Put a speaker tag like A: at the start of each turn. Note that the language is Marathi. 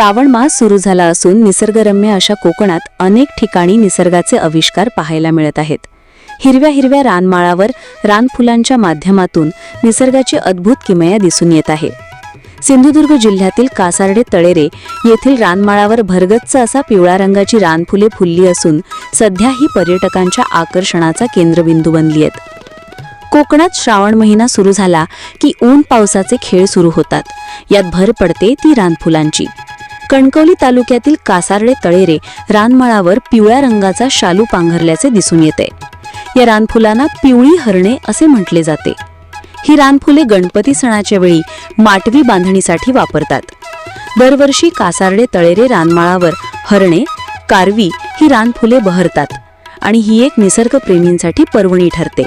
A: श्रावण मास सुरू झाला असून निसर्गरम्य अशा कोकणात अनेक ठिकाणी निसर्गाचे आविष्कार पाहायला मिळत आहेत. हिरव्या हिरव्या रानमाळावर रानफुलांच्या माध्यमातून निसर्गाची अद्भुत किमया दिसून येत आहे. सिंधुदुर्ग जिल्ह्यातील कासार्डे तळेरे येथील रानमाळावर भरगच्च असा पिवळ्या रंगाची रानफुले फुलली असून सध्या ही पर्यटकांच्या आकर्षणाचा केंद्रबिंदू बनली आहेत. कोकणात श्रावण महिना सुरू झाला की ऊन पावसाचे खेळ सुरू होतात. यात भर पडते ती रानफुलांची. कणकवली तालुक्यातील कासार्डे तळेरे रानमाळावर पिवळ्या रंगाचा शालू पांघरल्याचे दिसून येते. या रानफुलांना पिवळी हरणे असे म्हटले जाते. ही रानफुले गणपती सणाच्या वेळी माटवी बांधणीसाठी वापरतात. दरवर्षी कासार्डे तळेरे रानमाळावर हरणे कारवी ही रानफुले बहरतात आणि ही एक निसर्गप्रेमींसाठी पर्वणी ठरते.